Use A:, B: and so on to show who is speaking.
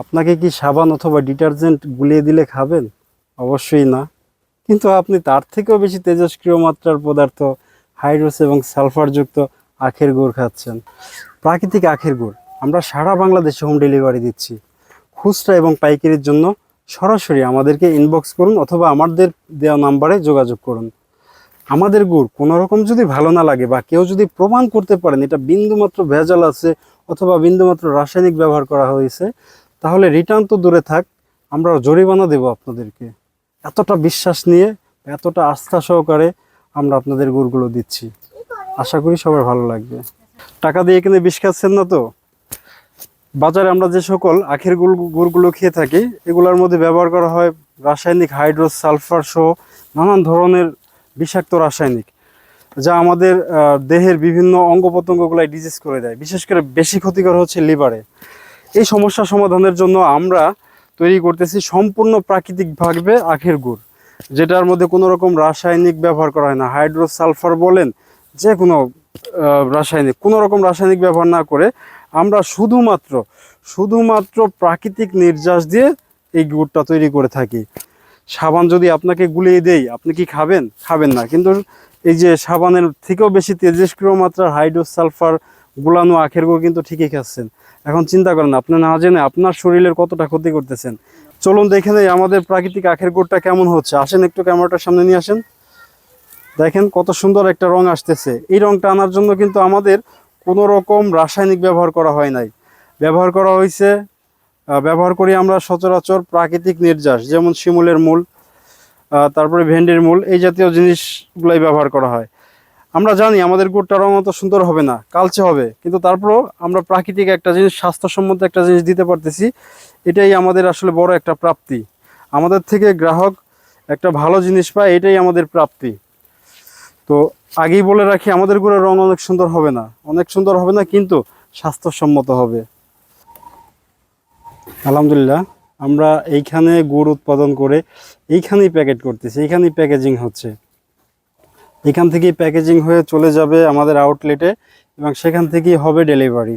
A: আপনাকে কি সাবান অথবা ডিটারজেন্ট গুলিয়ে দিলে খাবেন? অবশ্যই না। কিন্তু আপনি তার থেকেও বেশি তেজস্ক্রিয় মাত্রার পদার্থ, হাইড্রোস এবং সালফারযুক্ত আখের গুড় খাচ্ছেন। প্রাকৃতিক আখের গুড় আমরা সারা বাংলাদেশে হোম ডেলিভারি দিচ্ছি। খুচরা এবং পাইকারির জন্য সরাসরি আমাদেরকে ইনবক্স করুন অথবা আমাদের দেওয়া নাম্বারে যোগাযোগ করুন। আমাদের গুড় কোনো রকম যদি ভালো না লাগে বা কেউ যদি প্রমাণ করতে পারেন এটা বিন্দুমাত্র ভেজাল আছে অথবা বিন্দুমাত্র রাসায়নিক ব্যবহার করা হয়েছে তাহলে রিটার্ন তো দূরে থাক, আমরা জরিমানা দেব আপনাদেরকে। এতটা বিশ্বাস নিয়ে, এতটা আস্থা সহকারে আমরা আপনাদের গুড়গুলো দিচ্ছি। আশা করি সবার ভালো লাগবে। টাকা দিয়ে এখানে বিষ খাচ্ছেন না তো? বাজারে আমরা যে সকল আখের গুড় গুড়গুলো খেয়ে থাকি, এগুলোর মধ্যে ব্যবহার করা হয় রাসায়নিক হাইড্রোস সালফার সহ নানান ধরনের বিষাক্ত রাসায়নিক, যা আমাদের দেহের বিভিন্ন অঙ্গ প্রত্যঙ্গগুলাই ডিজিজ করে দেয়। বিশেষ করে বেশি ক্ষতিকর হচ্ছে লিভারে। এই সমস্যা সমাধানের জন্য আমরা তৈরি করতেছি সম্পূর্ণ প্রাকৃতিকভাবে আখের গুড়, যেটার মধ্যে কোনো রকম রাসায়নিক ব্যবহার করা হয় না। হাইড্রোস সালফার বলেন যে কোনো রাসায়নিক, কোনো রকম রাসায়নিক ব্যবহার না করে আমরা শুধুমাত্র শুধুমাত্র প্রাকৃতিক নির্যাস দিয়ে এই গুড়টা তৈরি করে থাকি। সাবান যদি আপনাকে গুলিয়ে দেই, আপনি কি খাবেন? খাবেন না। কিন্তু এই যে সাবানের থেকেও বেশি তেজস্ক্রিয় মাত্রার হাইড্রোস সালফার গুলানো আখের গুড় কিন্তু ঠিকই খাচ্ছেন। এখন চিন্তা করেন, আপনি না জেনে আপনার শরীরের কতটা ক্ষতি করতেছেন। চলুন দেখে নেই আমাদের প্রাকৃতিক আখের গুড়টা কেমন হচ্ছে। আসেন একটু ক্যামেরাটার সামনে নিয়ে আসেন। দেখেন কত সুন্দর একটা রং আসতেছে। এই রংটা আনার জন্য কিন্তু আমাদের কোনো রকম রাসায়নিক ব্যবহার করা হয় নাই। ব্যবহার করা হয়েছে ব্যবহার করি আমরা সচরাচর প্রাকৃতিক নির্যাস, যেমন শিমুলের মূল তারপরে ভেন্ডির মূল, এই জাতীয় জিনিসগুলাই ব্যবহার করা হয়। আমরা জানি আমাদের গুড়টা রং অত সুন্দর হবে না, কালচে হবে। কিন্তু তারপরেও আমরা প্রাকৃতিক একটা জিনিস, স্বাস্থ্যসম্মত একটা জিনিস দিতে পারতেছি। এটাই আমাদের আসলে বড় একটা প্রাপ্তি। আমাদের থেকে গ্রাহক একটা ভালো জিনিস পায়, এটাই আমাদের প্রাপ্তি। তো আগেই বলে রাখি, আমাদের গুড়ের রং অনেক সুন্দর হবে না। অনেক সুন্দর হবে না, কিন্তু স্বাস্থ্যসম্মত হবে। আলহামদুলিল্লাহ, আমরা এইখানে গুড় উৎপাদন করে এইখানেই প্যাকেট করতেছি। এইখানেই প্যাকেজিং হচ্ছে। এখান থেকেই প্যাকেজিং হয়ে চলে যাবে আমাদের আউটলেটে এবং সেখান থেকেই হবে ডেলিভারি